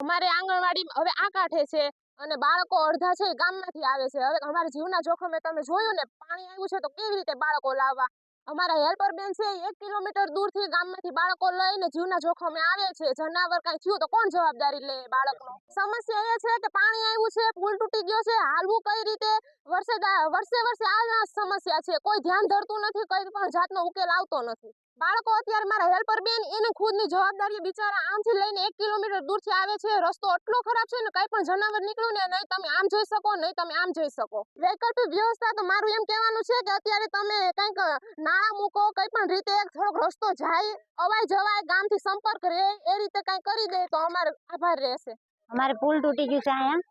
અમારે આંગણવાડી હવે આ કાંઠે છે અને બાળકો અડધા છે ગામમાંથી આવે છે. હવે અમારા જીવના જોખમે તમે જોયું ને, પાણી આવ્યું છે તો કેવી રીતે બાળકો લાવવા? અમારા હેલ્પર બેન છે એક કિલોમીટર દૂરથી ગામમાંથી બાળકો લઈને જીવના જોખમે આવે છે. જનાવર કાંઈ થયું તો કોણ જવાબદારી લે બાળકનો? સમસ્યા એ છે કે પાણી આવ્યું છે, પુલ તૂટી ગયો છે, હાલવું કઈ રીતે? વર્ષે વર્ષે વર્ષે આ સમસ્યા છે. કોઈ ધ્યાન ધરતું નથી, કઈ પણ જાતનો ઉકેલ આવતો નથી. બાળકો અત્યારે મારા હેલ્પર બેન, એને ખુદની જવાબદારી બિચારા આમથી લઈને એક કિલોમીટર દૂરથી આવે છે. રસ્તો એટલો ખરાબ છે ને, કઈ પણ જનાવર નીકળ્યું ને, નહીં તમે આમ જઈ શકો, નહીં તમે આમ જઈ શકો. વૈકલ્પિક વ્યવસ્થા તો મારું એમ કહેવાનું છે કે અત્યારે તમે કંઈક નાળા મૂકો, કઈ પણ રીતે એક થોડોક રસ્તો જાય, અવાય જવાય, ગામથી સંપર્ક રહે, એ રીતે કંઈ કરી દે તો અમારે આભાર રહેશે. અમારે પુલ તૂટી ગયું છે અહીંયા.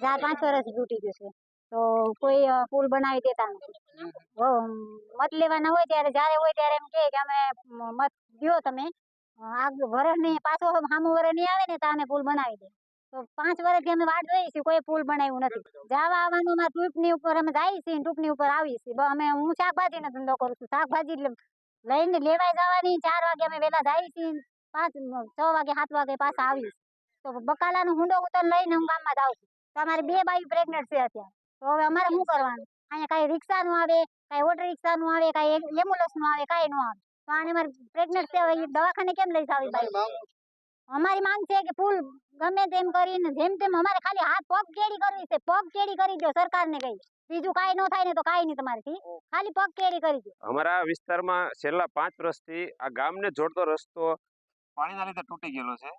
ચાર પાંચ વર્ષ તૂટી ગયું છે. તો કોઈ ફૂલ પુલ બનાવી દેતા નથી મત લેવાના હોય ત્યારે જ્યારે હોય ત્યારે એમ કહે કે અમે મત દો તમે. આગળ વરસ નહીં પાછો સામું વરસ નહીં આવે ને તો અમે પુલ બનાવી દે. તો પાંચ વર્ષથી અમે વાટ જોઈએ છીએ કોઈ પુલ બનાવ્યું નથી. જવા આવવાનું માં ટૂંકની ઉપર અમે જઈએ છીએ ટૂંકની ઉપર આવીએ છીએ. અમે હું શાકભાજીનો ધંધો કરું છું. શાકભાજી લઈને લેવાય જવાની ચાર વાગે અમે વહેલા જઈએ છીએ પાંચ છ વાગે સાત વાગે પાછા આવીએ તો બકાલાનો હુંડો ઉતર લઈને હું ગામમાં જાઉં છું. તમારી બે બાયું પ્રેગ્નન્ટ છે અત્યારે. તો હવે અમારે શું કરવાનું? અહીંયા કાંઈ રિક્ષાનું આવે કાંઈ ઓટો રિક્ષાનું આવે કાંઈ એમ્બ્યુલન્સનું આવે કાંઈ નું આવે. તો આને મારે પ્રેગ્નન્ટ છે હવે દવાખાને કેમ લઈ જાવી ભાઈ? અમારી માંગ છે કે ફૂલ ગમે તેમ કરીને જેમ તેમ અમારે ખાલી હાથ પગ કેડી કરવી છે. પગ કેડી કરી દો સરકારને કહી બીજું કાંઈ ન થાય ને તો કાંઈ નહીં તમારેથી. ખાલી પગ કેડી કરી દો અમારા વિસ્તારમાં છેલ્લા પાંચ વર્ષથી આ ગામને જોડતો રસ્તો પાણીના લીધે તૂટી ગયેલો છે.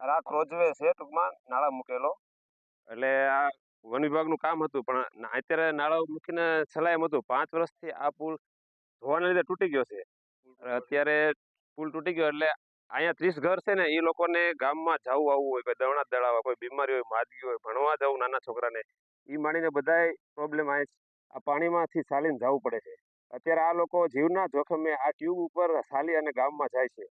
રાખ રોજવે છે ટૂંકમાં નાળા મૂકેલો. વન વિભાગનું કામ હતું પણ અત્યારે નાળા મૂકીને છલાયમ હતું. પાંચ વર્ષથી આ પુલ ધોવાના લીધે તૂટી ગયો છે. અત્યારે પુલ તૂટી ગયો એટલે અહીંયા ત્રીસ ઘર છે ને એ લોકોને ગામમાં જવું આવવું હોય કોઈ દવણા દળાવવા કોઈ બીમારી હોય માદગી હોય ભણવા જવું નાના છોકરાને એ માણીને બધાય પ્રોબ્લેમ આ આ પાણીમાંથી ચાલીને જવું પડે છે. અત્યારે આ લોકો જીવના જોખમે આ ટ્યુબ ઉપર ચાલી અને ગામમાં જાય છે.